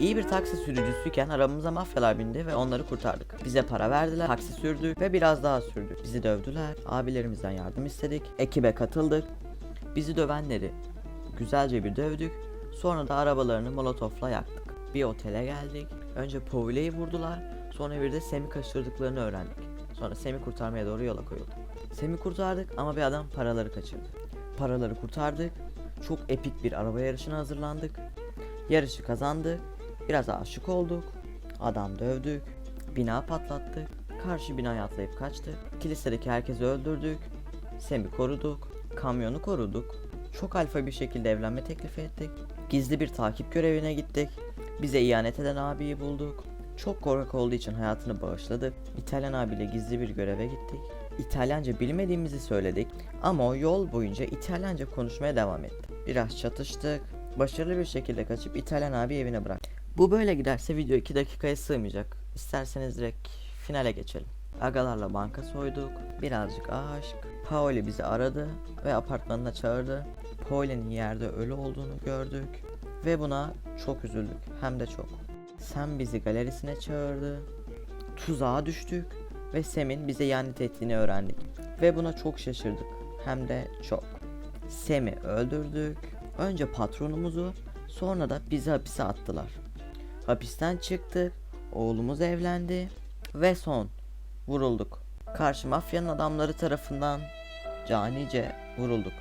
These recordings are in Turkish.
İyi bir taksi sürücüsüyken arabamıza mafyalar bindi ve onları kurtardık. Bize para verdiler, taksi sürdük ve biraz daha sürdük. Bizi dövdüler, abilerimizden yardım istedik, ekibe katıldık. Bizi dövenleri güzelce bir dövdük. Sonra da arabalarını molotofla yaktık. Bir otele geldik. Önce Povile'yi vurdular. Sonra bir de Sem'i kaçırdıklarını öğrendik. Sonra Sem'i kurtarmaya doğru yola koyulduk. Sem'i kurtardık ama bir adam paraları kaçırdı. Paraları kurtardık. Çok epik bir araba yarışına hazırlandık. Yarışı kazandık. Biraz aşık olduk. Adam dövdük. Bina patlattık. Karşı binaya atlayıp kaçtık. Kilisedeki herkesi öldürdük. Sem'i koruduk. Kamyonu koruduk. Çok alfa bir şekilde evlenme teklifi ettik. Gizli bir takip görevine gittik. Bize ihanet eden abiyi bulduk. Çok korkak olduğu için hayatını bağışladık. İtalyan abiyle gizli bir göreve gittik. İtalyanca bilmediğimizi söyledik ama o yol boyunca İtalyanca konuşmaya devam etti. Biraz çatıştık. Başarılı bir şekilde kaçıp İtalyan abi evine bırak. Bu böyle giderse video 2 dakikaya sığmayacak. İsterseniz direkt finale geçelim. Agalarla banka soyduk. Birazcık aşk. Paoli bizi aradı ve apartmanına çağırdı. Pauli'nin yerde ölü olduğunu gördük. Ve buna çok üzüldük. Hem de çok. Sam bizi galerisine çağırdı. Tuzağa düştük ve Sem'in bize ihanet ettiğini öğrendik. Ve buna çok şaşırdık. Hem de çok. Sem'i öldürdük. Önce patronumuzu sonra da bizi hapise attılar. Hapisten çıktık. Oğlumuz evlendi. Ve son. Vurulduk. Karşı mafyanın adamları tarafından canice vurulduk.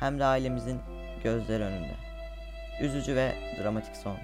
Hem de ailemizin gözleri önünde. Üzücü ve dramatik son.